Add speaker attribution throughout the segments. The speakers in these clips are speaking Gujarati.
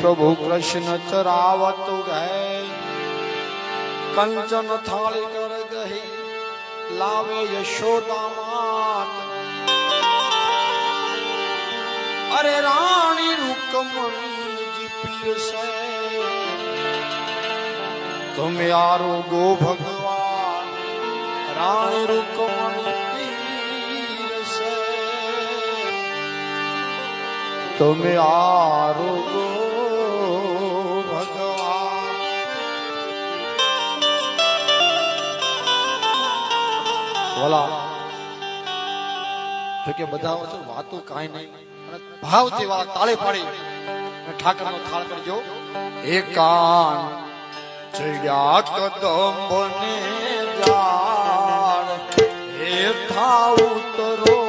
Speaker 1: પ્રભુ કૃષ્ણ ચરાવત ગય કંચન થાળી કર ગહી. લાવે યશોદા માત. અરે રાણી રૂકમણી પીરસે. તમે આરોગો ભગવાન. રાણી રૂકમણી પીરસે. તમે આરોગો બોલા. જો કે બધા વચ્ચે વાતો કાંઈ નહીં. અને ભાવ જેવા તાળે પાડી ઠાકર નો થાળ કરજો. એકાન ચડ્યા કદંબને જાળ. થા ઉતરો.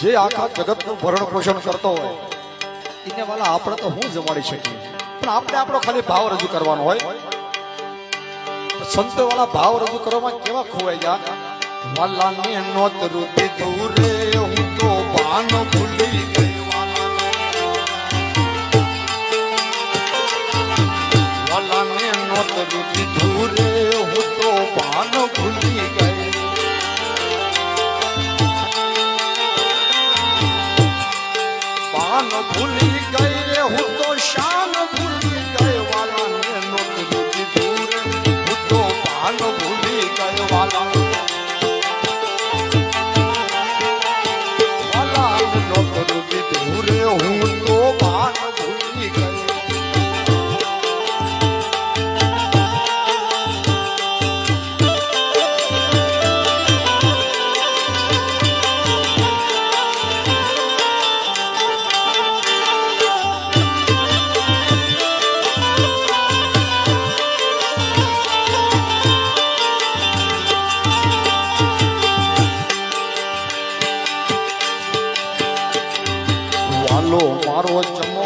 Speaker 1: જે આખા જગતનું ભરણ પોષણ કરતો હોય, એને વાલા આપણે તો હું જમાડી શકીએ? પણ આપણે આપણો ખાલી ભાવ રજૂ કરવાનો હોય. સંતો વાળા ભાવ રજૂ કરવામાં કેવા ખોવાઈ ગયા? વાલા ને નોત રૂપી દૂરે હું તો બાન ભૂલી ગઈ વાલા ને નોત રૂપી દૂરે હું તો બાન ભૂલી ગઈ પાન ભૂલી ગઈ રે હું તો શાન ભૂલી ગઈ વાલા ને નોત રૂપી દૂરે હું તો પાન ભૂલી ગઈ વાલા વાલો મારો જમવા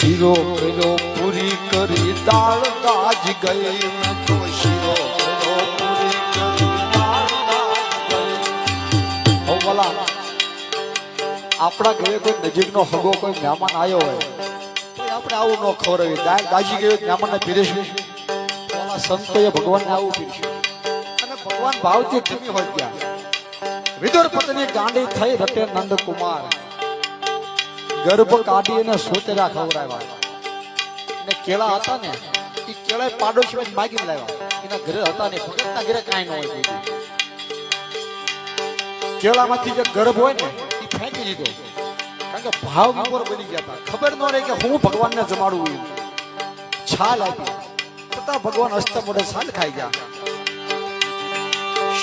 Speaker 1: શીરો કર્યો પૂરી કરી દાળ ગાજ ગઈ. તો આપણા ઘરે કોઈ નજીકનો હગો, કોઈ મહેમાન આવ્યો હોય આપણે આવું ન ખવડાવી દાળ દાજી ગયો મહેમાનને પીરસવી ઓલા સંતોએ ભગવાનને આવું પીરસ્યું. અને ભગવાન ભાવથી ખમી હોય ત્યાં વિદુર પત્ની ગાંડી થઈ રટે નંદ કુમાર ગર્ભ કાઢી અને સોતેરા ખવડાવ્યા. ને કેળા હતા ને, એ કેળા પાડોશી માગી લાવ્યા. એના ઘરે હતા ને ભગતના ઘરે કાંઈ ન હોય. કેળામાંથી જે ગર્ભ હોય ને, એ ફેંકી દીધો. કારણ કે ભાવ ઉપર બની ગયા હતા. ખબર ન રહી કે હું ભગવાનને જમાડું એમ. છાલ આપી. છતાં ભગવાન હસ્ત મોઢે છાલ ખાઈ ગયા.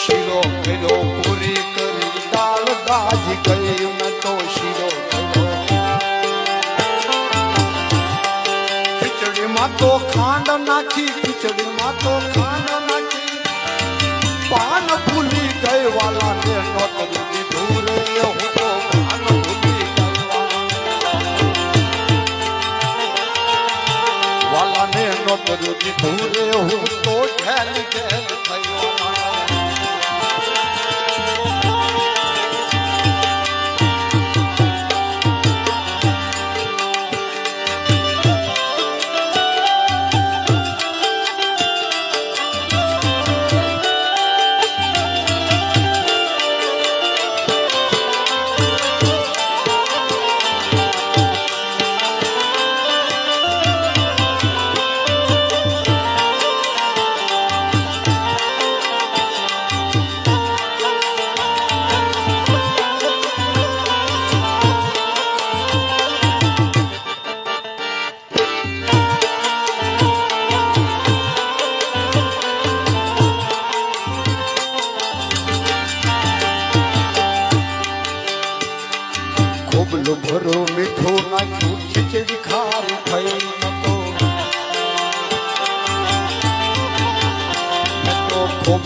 Speaker 1: શીરો કર્યો પૂરી કરી, દાળ દાજી મેં તો શીરો ખીચડીમાં તો ખાંડ નાખી ખીચડીમાં તો ખાંડ નાખી. પાન ભૂલી ગઈ વાલા ને નોતરી દીધું રે હું.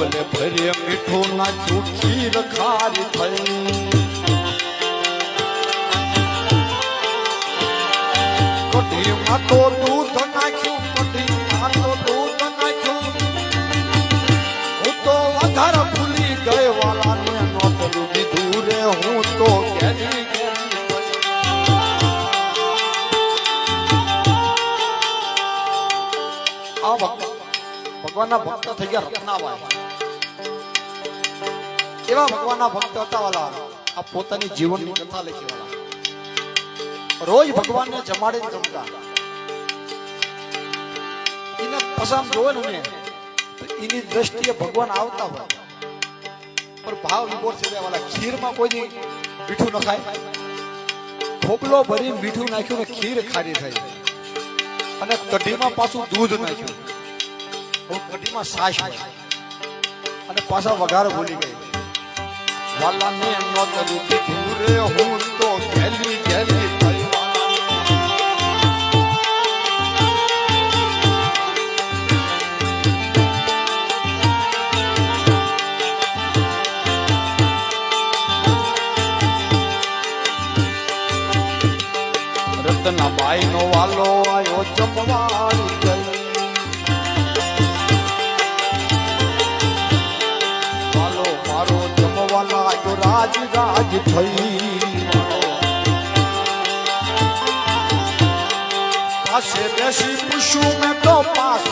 Speaker 1: ખોબલે ભરે મીઠું ના ખીર ખારી થઈ. કઢીમાં તો દૂધ નાખ્યું, કઢીમાં તો દૂધ નાખ્યું. હું તો વધારે ભૂલી ગઈ વાલાને નોતરું દીધું રે, હું તો ભક્ત ભગવાનના ભક્ત થઈ ગયા રત્નાબાઈ. એવા ભગવાનના ભક્ત હતા વાલા. આ પોતાની જીવનની કથા લખી વાલા. રોજ ભગવાનને જમાડીને જમતા. એને પસામ જોવે ને તો એની દ્રષ્ટિએ ભગવાન આવતા હોય. પણ ભાવ વિભોર છે વાલા, ખીરમાં કોઈ મીઠું ન ખાય. ખોપલો ભરી મીઠું નાખ્યું ને ખીર ખારી થઈ. અને કઢીમાં પાછું દૂધ નાખ્યું. હવે કઢીમાં સાસ. અને પાછા વઘાર ભૂલી ગઈ. વાલાને નો કર્યું કીધું હું નો વાલો આવ્યો જમવાડી રાજ રાજ થઈ. પાસે બેસી પૂછું મેં તો પાસ